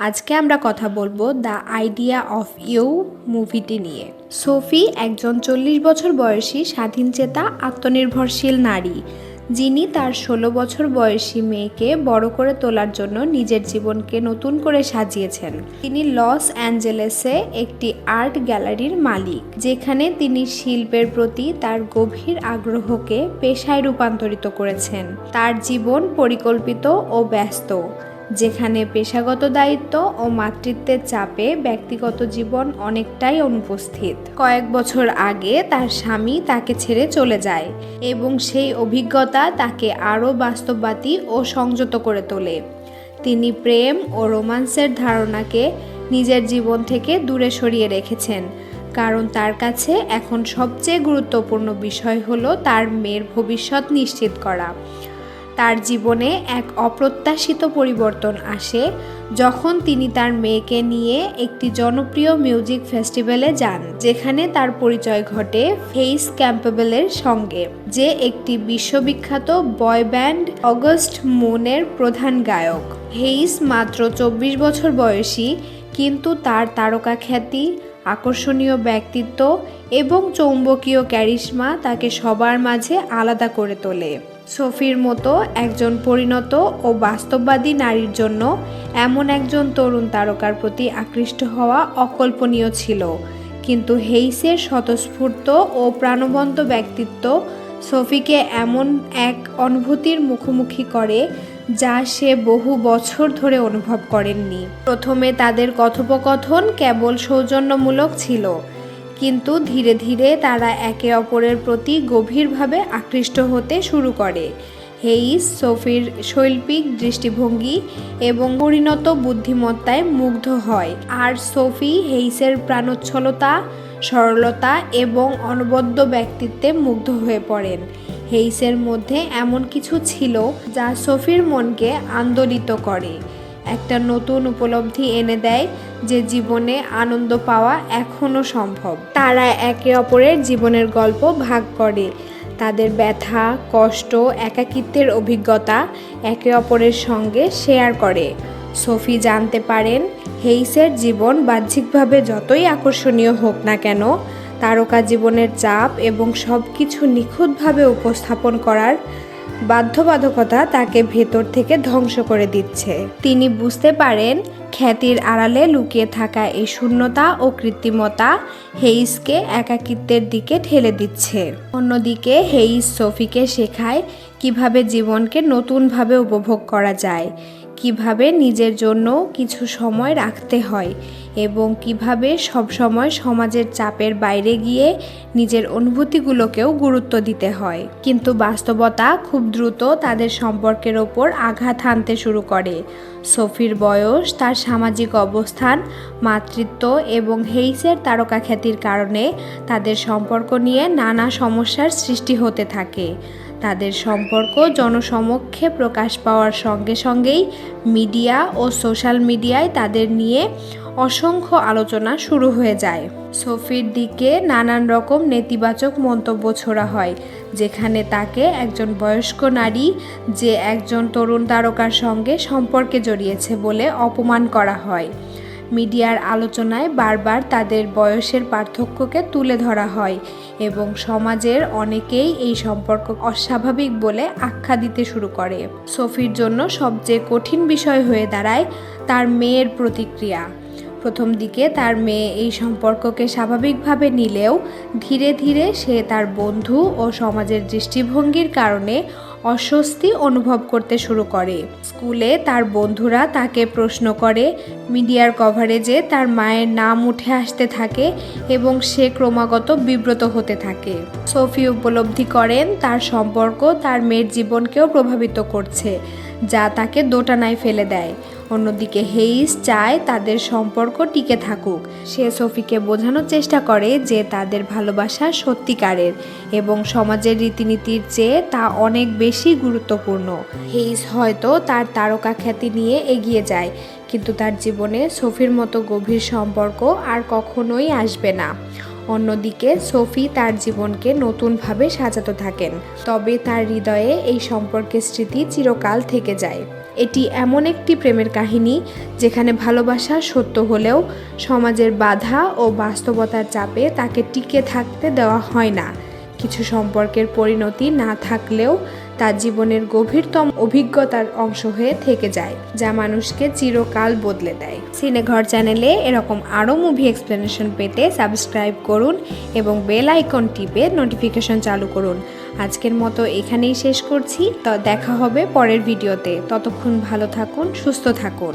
আজকে আমরা কথা বলব দ্য আইডিয়া অফ ইউ মুভিটি নিয়ে। সোফি, একজন চল্লিশ বছর বয়সী স্বাধীনচেতা আত্মনির্ভরশীল নারী। যিনি তার ষোলো বছর বয়সী মেয়েকে বড় করে তোলার জন্য নিজের জীবনকে নতুন করে সাজিয়েছেন। তিনি লস অ্যাঞ্জেলেসে একটি আর্ট গ্যালারির মালিক, যেখানে তিনি শিল্পের প্রতি তার গভীর আগ্রহকে পেশায় রূপান্তরিত করেছেন। তার জীবন পরিকল্পিত ও ব্যস্ত। যেখানে পেশাগত দায়িত্ব ও মাতৃত্বের চাপে ব্যক্তিগত জীবন অনেকটাই অনুপস্থিত। কয়েক বছর আগে তার স্বামী তাকে ছেড়ে চলে যায় এবং সেই অভিজ্ঞতা তাকে আরও বাস্তববাদী ও সংযত করে তোলে। তিনি প্রেম ও রোমান্সের ধারণাকে নিজের জীবন থেকে দূরে সরিয়ে রেখেছেন। কারণ তার কাছে এখন সবচেয়ে গুরুত্বপূর্ণ বিষয় হলো তার মেয়ের ভবিষ্যৎ নিশ্চিত করা। তার জীবনে এক অপ্রত্যাশিত পরিবর্তন আসে যখন তিনি তার মেয়েকে নিয়ে একটি জনপ্রিয় মিউজিক ফেস্টিভ্যালে যান, যেখানে তার পরিচয় ঘটে ফেইস ক্যাম্পেবেলের সঙ্গে, যে একটি বিশ্ববিখ্যাত বয় ব্যান্ড অগস্ট মুনের প্রধান গায়ক। হেইস মাত্র চব্বিশ বছর বয়সী, কিন্তু তার তারকা খ্যাতি আকর্ষণীয় ব্যক্তিত্ব এবং চৌম্বকীয় ক্যারিশমা তাকে সবার মাঝে আলাদা করে তোলে। সোফির মতো একজন পরিণত ও বাস্তববাদী নারীর জন্য এমন একজন তরুণ তারকার প্রতি আকৃষ্ট হওয়া অকল্পনীয় ছিল। কিন্তু হেইসের স্বতঃস্ফূর্ত ও প্রাণবন্ত ব্যক্তিত্ব সোফিকে এমন এক অনুভূতির মুখোমুখি করে যা সে বহু বছর ধরে অনুভব করেননি। প্রথমে তাদের কথোপকথন কেবল সৌজন্যমূলক ছিল কিন্তু ধীরে ধীরে তারা একে অপরের প্রতি গভীরভাবে আকৃষ্ট হতে শুরু করে। হেইস সোফির শৈল্পিক দৃষ্টিভঙ্গি এবং পরিণত বুদ্ধিমত্তায় মুগ্ধ হয়। আর সোফি হেইসের প্রাণোচ্ছলতা, সরলতা এবং অনবদ্য ব্যক্তিত্বে মুগ্ধ হয়ে পড়েন। হেইসের মধ্যে এমন কিছু ছিল যা সোফির মনকে আন্দোলিত করে। একটা নতুন উপলব্ধি এনে দেয় যে জীবনে আনন্দ পাওয়া এখনও সম্ভব। তারা একে অপরের জীবনের গল্প ভাগ করে। তাদের ব্যথা, কষ্ট, একাকিত্বের অভিজ্ঞতা একে অপরের সঙ্গে শেয়ার করে। সোফি জানতে পারেন, হেইসের জীবন বাহ্যিকভাবে যতই আকর্ষণীয় হোক না কেন, তারকা জীবনের চাপ এবং সব কিছু নিখুঁতভাবে উপস্থাপন করার বাধ্যবাধকতা তাকে ভেতর থেকে ধ্বংস করে দিচ্ছে। তিনি বুঝতে পারেন খ্যাতির আড়ালে লুকিয়ে থাকা এই শূন্যতা ও কৃত্রিমতা হেইসকে একাকিত্বের দিকে ঠেলে দিচ্ছে। অন্যদিকে হেইস সফিকে শেখায় কীভাবে জীবনকে নতুনভাবে উপভোগ করা যায়। কীভাবে নিজের জন্য কিছু সময় রাখতে হয় এবং কীভাবে সবসময় সমাজের চাপের বাইরে গিয়ে নিজের অনুভূতিগুলোকেও গুরুত্ব দিতে হয়। কিন্তু বাস্তবতা খুব দ্রুত তাদের সম্পর্কের ওপর আঘাত হানতে শুরু করে। সোফির বয়স, তার সামাজিক অবস্থান, মাতৃত্ব এবং হেইসের তারকা খ্যাতির কারণে তাদের সম্পর্ক নিয়ে নানা সমস্যার সৃষ্টি হতে থাকে। তাদের সম্পর্ক জনসমক্ষে প্রকাশ পাওয়ার সঙ্গে সঙ্গেই মিডিয়া ও সোশ্যাল মিডিয়ায় তাদের নিয়ে অসংখ্য আলোচনা শুরু হয়ে যায়। সোফির দিকে নানান রকম নেতিবাচক মন্তব্য ছোড়া হয়, যেখানে তাকে একজন বয়স্ক নারী যে একজন তরুণ তারকার সঙ্গে সম্পর্কে জড়িয়েছে বলে অপমান করা হয়। মিডিয়ার আলোচনায় বারবার তাদের বয়সের পার্থক্যকে তুলে ধরা হয় এবং সমাজের অনেকেই এই সম্পর্ক অস্বাভাবিক বলে আখ্যা দিতে শুরু করে। সফির জন্য সবচেয়ে কঠিন বিষয় হয়ে দাঁড়ায় তার মেয়ের প্রতিক্রিয়া। প্রথম দিকে তার মেয়ে এই সম্পর্ককে স্বাভাবিকভাবে নিলেও ধীরে ধীরে সে তার বন্ধু ও সমাজের দৃষ্টিভঙ্গির কারণে অস্বস্তি অনুভব করতে শুরু করে। স্কুলে তার বন্ধুরা তাকে প্রশ্ন করে, মিডিয়ার কভারেজে তার মায়ের নাম উঠে আসতে থাকে এবং সে ক্রমাগত বিব্রত হতে থাকে। সোফি উপলব্ধি করেন, তার সম্পর্ক তার মেয়ের জীবনকেও প্রভাবিত করছে, যা তাকে দোটানায় ফেলে দেয়। অন্যদিকে হেইস চায় তাদের সম্পর্ক টিকে থাকুক। সে সোফিকে বোঝানোর চেষ্টা করে যে তাদের ভালোবাসা সত্যিকারের এবং সমাজের রীতিনীতির চেয়ে তা অনেক বেশি গুরুত্বপূর্ণ। হেইস হয়তো তার তারকা খ্যাতি নিয়ে এগিয়ে যায়, কিন্তু তার জীবনে সোফির মতো গভীর সম্পর্ক আর কখনোই আসবে না। অন্যদিকে সোফি তার জীবনকে নতুনভাবে সাজাতে থাকেন, তবে তার হৃদয়ে এই সম্পর্কের স্মৃতি চিরকাল থেকে যায়। এটি এমন একটি প্রেমের কাহিনী যেখানে ভালোবাসা সত্য হলেও সমাজের বাধা ও বাস্তবতার চাপে তাকে টিকে থাকতে দেওয়া হয় না। কিছু সম্পর্কের পরিণতি না থাকলেও তার জীবনের গভীরতম অভিজ্ঞতার অংশ হয়ে থেকে যায়, যা মানুষকে চিরকাল বদলে দেয়। সিনেঘর চ্যানেলে এরকম আরও মুভি এক্সপ্লেনেশন পেতে সাবস্ক্রাইব করুন এবং বেল আইকন টিপে নোটিফিকেশন চালু করুন। আজকের মতো এখানেই শেষ করছি। তো, দেখা হবে পরের ভিডিওতে ততক্ষণ ভালো থাকুন, সুস্থ থাকুন।